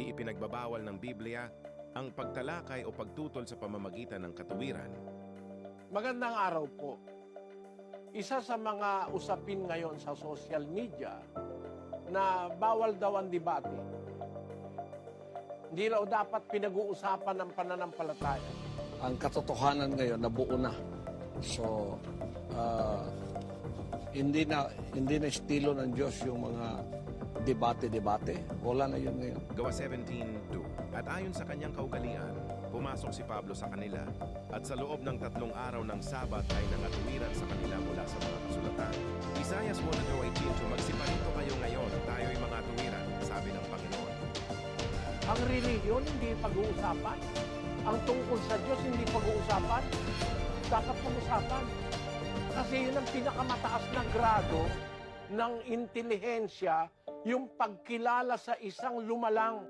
Hindi ipinagbabawal ng Biblia ang pagtalakay o pagtutol sa pamamagitan ng katuwiran. Magandang araw po. Isa sa mga usapin ngayon sa social media na bawal daw ang debate. Hindi raw dapat pinag-uusapan ng pananampalataya. ang katotohanan ngayon nabuo na. So, ah, hindi na hindi na estilo ng Diyos yung mga debate-debate. Wala na yun ngayon. Gawa 17.2 At ayon sa kanyang kaugalian, pumasok si Pablo sa kanila at sa loob ng tatlong araw ng Sabat ay nangatuwiran sa kanila mula sa mga kasulatan. Isaiah 1:18 Magsiparito kayo ngayon, tayo'y mga tuwiran, sabi ng Panginoon. Ang reliyon hindi pag-uusapan. Ang tungkol sa Diyos hindi pag-uusapan. Dapat pag-usapan. Kasi yun ang pinakamataas na grado ng intelihensya, yung pagkilala sa isang lumalang